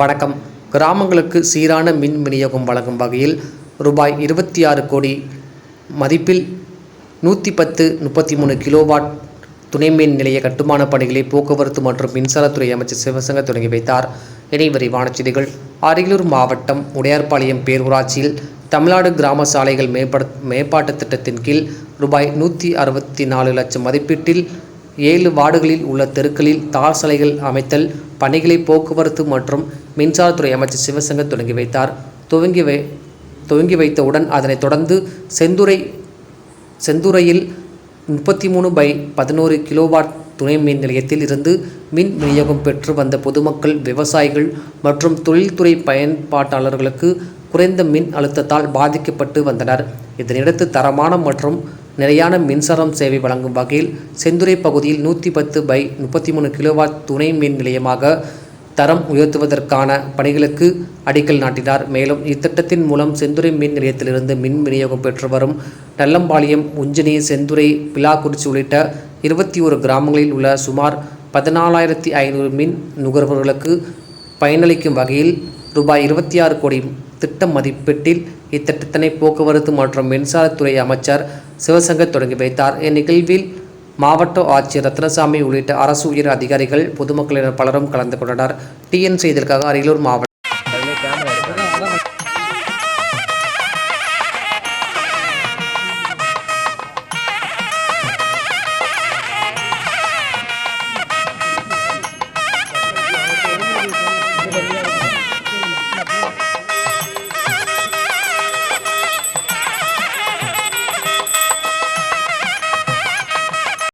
வணக்கம். கிராமங்களுக்கு சீரான மின் விநியோகம் வழங்கும் வகையில் ரூபாய் இருபத்தி ஆறு கோடி மதிப்பில் நூற்றி பத்து முப்பத்தி மூணு கிலோவாட் துணை மின் நிலைய கட்டுமான பணிகளை போக்குவரத்து மற்றும் மின்சாரத்துறை அமைச்சர் சிவசங்கர் தொடங்கி வைத்தார். இனி விரிவான செய்திகள். அரியலூர் மாவட்டம் உடையார்பாளையம் பேரூராட்சியில் தமிழ்நாடு கிராம சாலைகள் மேம்பட மேம்பாட்டுத் திட்டத்தின் கீழ் ரூபாய் நூற்றி அறுபத்தி நாலு லட்சம் மதிப்பீட்டில் ஏழு வார்டுகளில் உள்ள தெருக்களில் தார் சாலைகள் அமைத்தல் பணிகளை போக்குவரத்து மற்றும் மின்சாரத்துறை அமைச்சர் சிவசங்கர் தொடங்கி வைத்தார். துவங்கி வை துவங்கி வைத்தவுடன் அதனைத் தொடர்ந்து செந்துறை செந்துறையில் முப்பத்தி மூணு பை பதினோரு கிலோவாட் துணை மின் நிலையத்தில் இருந்து மின் விநியோகம் பெற்று வந்த பொதுமக்கள் விவசாயிகள் மற்றும் தொழில்துறை பயன்பாட்டாளர்களுக்கு குறைந்த மின் அழுத்தத்தால் பாதிக்கப்பட்டு வந்தனர். இதனையடுத்து தரமான மற்றும் நிலையான மின்சாரம் சேவை வழங்கும் வகையில் செந்துறை பகுதியில் நூற்றி பத்து பை முப்பத்தி மூணு கிலோவாட் துணை மின் நிலையமாக தரம் உயர்த்துவதற்கான பணிகளுக்கு அடிக்கல் நாட்டினார். மேலும் இத்திட்டத்தின் மூலம் செந்துறை மின் நிலையத்திலிருந்து மின் விநியோகம் பெற்று வரும் நல்லம்பாளையம் உஞ்சினி செந்துறை பிலாக்குறிச்சி உள்ளிட்ட இருபத்தி ஒரு கிராமங்களில் உள்ள சுமார் பதினாலாயிரத்தி ஐநூறு மின் நுகர்வோர்களுக்கு பயனளிக்கும் வகையில் ரூபாய் இருபத்தி ஆறு கோடி திட்டம் மதிப்பீட்டில் இத்திட்டத்தினை போக்குவரத்து மற்றும் மின்சாரத்துறை அமைச்சர் சிவசங்கர் தொடங்கி வைத்தார். இந்நிகழ்வில் மாவட்ட ஆட்சியர் ரத்னசாமி உள்ளிட்ட அரசு உயர் அதிகாரிகள் பொதுமக்களிடம் பலரும் கலந்து கொண்டனர். டிஎன்சி இதற்காக அரியலூர் மாவட்டம்